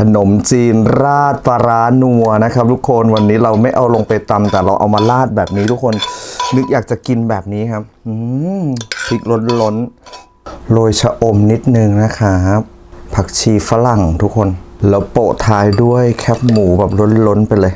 ขนมจีนราดปลาร้านัวนะครับทุกคนวันนี้เราไม่เอาลงไปตำแต่เราเอามาราดแบบนี้ทุกคน นึกอยากจะกินแบบนี้ครับอืมพริกล้นล้นโรยชะอมนิดนึงนะครับผักชีฝรั่งทุกคน แล้วโปะท้ายด้วยแคบหมูแบบล้นๆไปเลย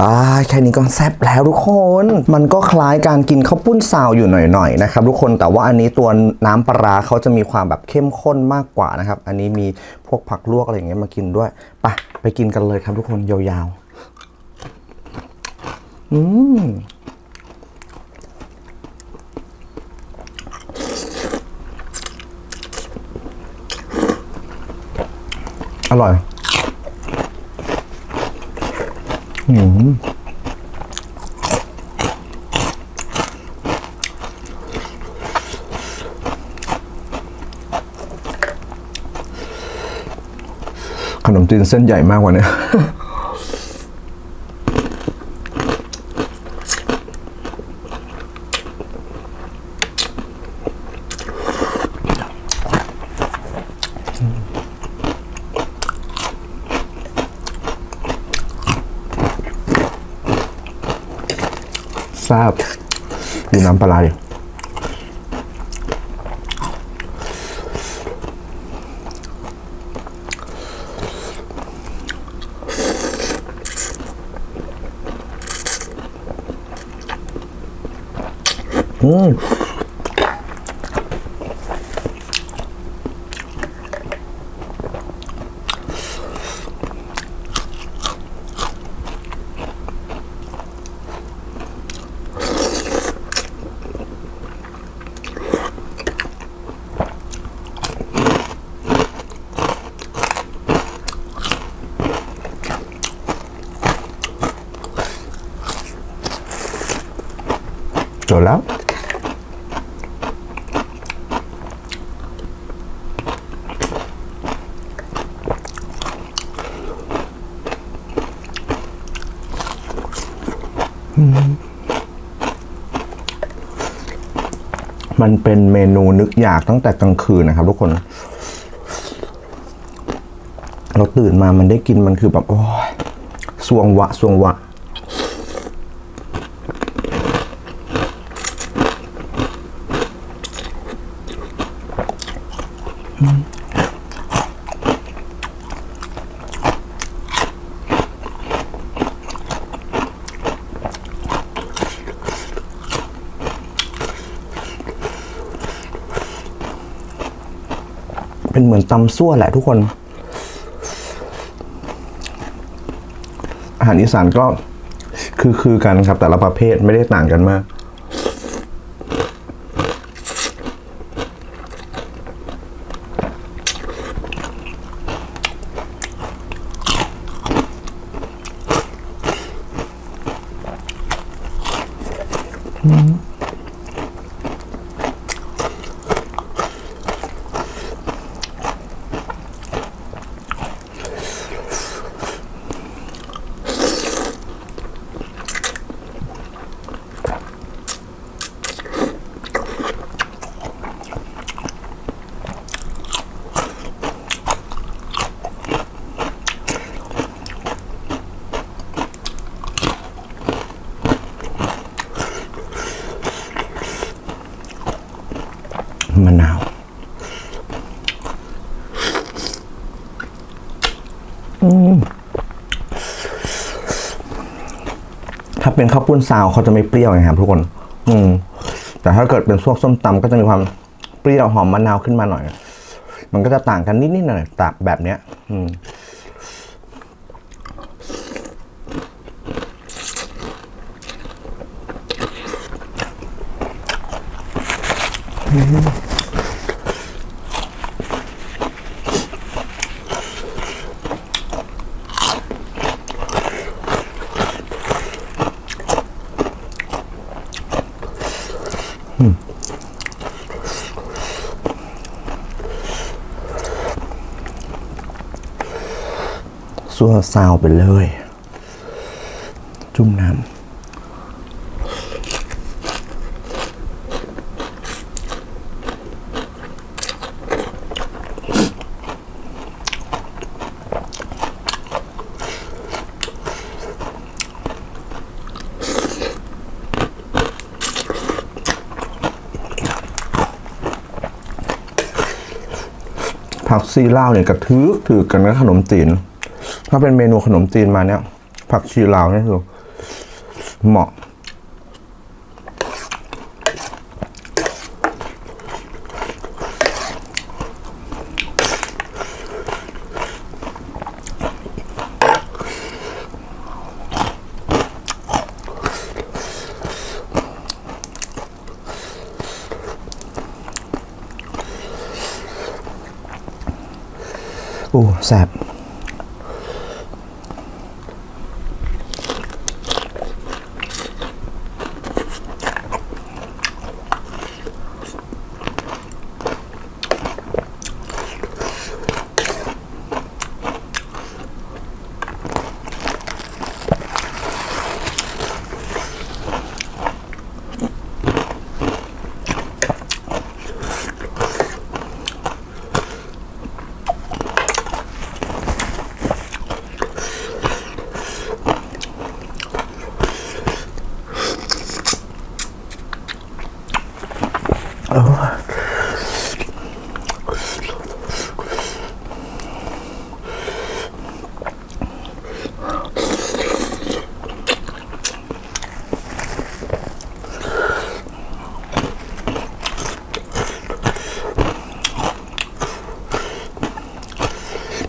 อ่าแค่นี้ก็แซ่บแล้วทุกคน มันก็คล้ายการกินข้าวปุ้นซาวอยู่หน่อยๆนะครับทุกคนแต่ว่าอันนี้ตัวน้ำปลาเขาจะมีความแบบเข้มข้นมากกว่านะครับ อันนี้มีพวกผักลวกอะไรอย่างเงี้ยมากินด้วยไปไปกินกันเลยครับทุกคนยาวๆอืมอร่อย อืม ขนมจีนเส้นใหญ่มากกว่านี้ ซาบดูน้ำปลาร้าดิอืม จบแล้ว มันเป็นเมนูนึกอยากตั้งแต่กลางคืนนะครับทุกคน เราตื่นมามันได้กินมันคือแบบ โอ้ยสวงวะสวงวะ เป็นเหมือนตำซั่วแหละทุกคน อาหารอีสานก็คือคือกันครับแต่ละประเภทไม่ได้ต่างกันมาก เป็นข้าวปุ้นซาวเขาจะไม่เปรี้ยวนะครับทุกคน อืม แต่ถ้าเกิดเป็นพวกส้มตำก็จะมีความเปรี้ยวหอมมะนาวขึ้นมาหน่อย มันก็จะต่างกันนิดๆหน่อยๆแต่แบบเนี้ย อืม ซัวซาวไปเลย จุ่มน้ำผักซีเล่าเนี่ยกระทึกถือกันกับขนมจีน ถ้าเป็นเมนูขนมจีนมาเนี่ยผักชีลาวนี่คือเหมาะอู้แสบ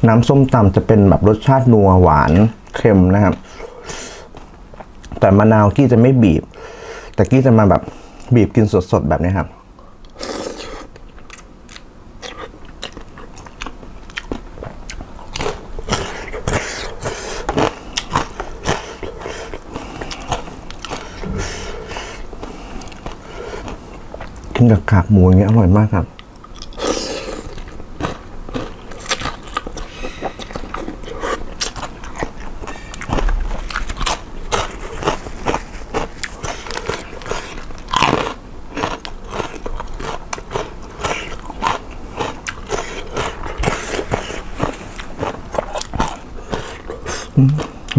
น้ำส้มตำจะเป็นแบบรสชาตินัวหวานเค็มนะครับ แต่มะนาวกี้จะไม่บีบ แต่กี้จะมาแบบบีบกินสดๆแบบนี้ครับ กินกับกาหมูอย่างเงี้ยอร่อยมากครับ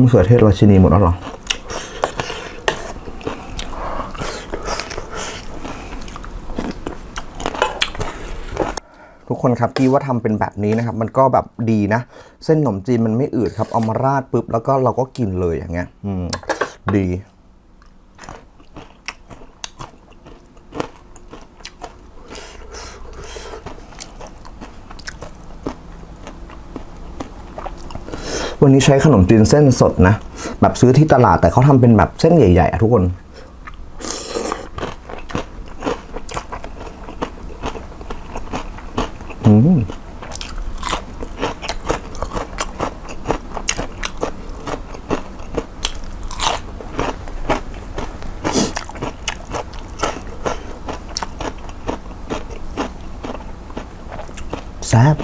มะเขือเทศราชินีหมดแล้วหรอทุกคนครับกี้ว่าทำเป็นแบบนี้นะครับ มันก็แบบดีนะ เส้นขนมจีนมันไม่อืดครับ เอามาราดปุ๊บ แล้วก็เราก็กินเลยอย่างเงี้ย อืม ดี วันนี้ใช้ขนมจีนเส้นสดนะ แบบซื้อที่ตลาดแต่เขาทำเป็นแบบเส้นใหญ่ๆอะทุกคน อืม แซ่บ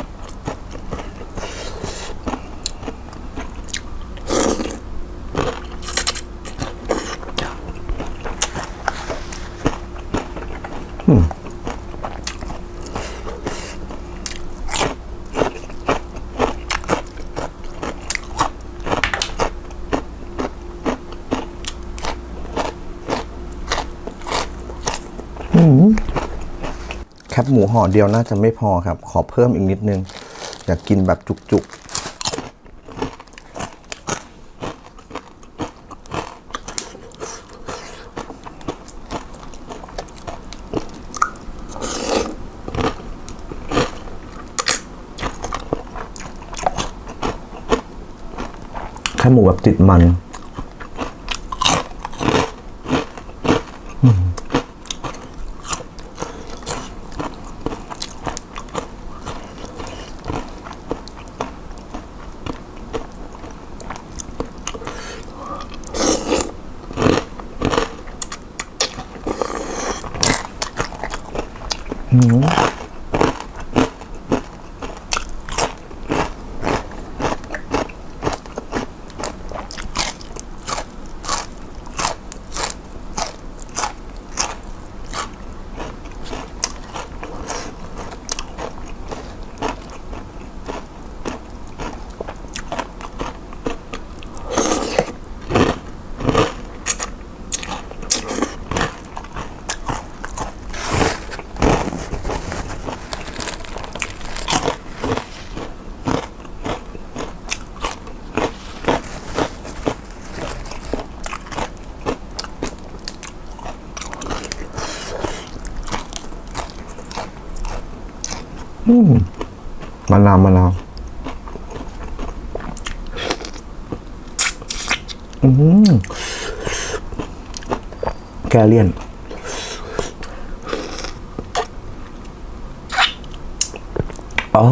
แคบหมูห่อเดียวน่าจะไม่พอครับ ขอเพิ่มอีกนิดนึง อยากกินแบบจุกๆ หมูแบบติดมันอ มะนาวมะนาวอืมแกเลี่ยน อ๋อ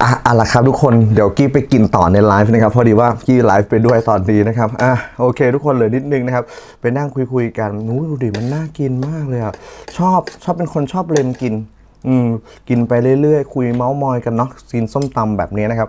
อะอาละครับทุกคน เดี๋ยวกี้ไปกินต่อในไลฟ์นะครับ พอดีว่ากี้ไลฟ์ไปด้วยตอนนี้นะครับ อะโอเค ทุกคนเลยนิดนึงนะครับ ไปนั่งคุยคุยๆกันนู้ดูดิมันน่ากินมากเลยอะ ชอบชอบเป็นคนชอบเลมกิน อืมกินไปเรื่อยๆ คุยเมาส์มอยกันเนาะซีนส้มตำแบบนี้นะครับ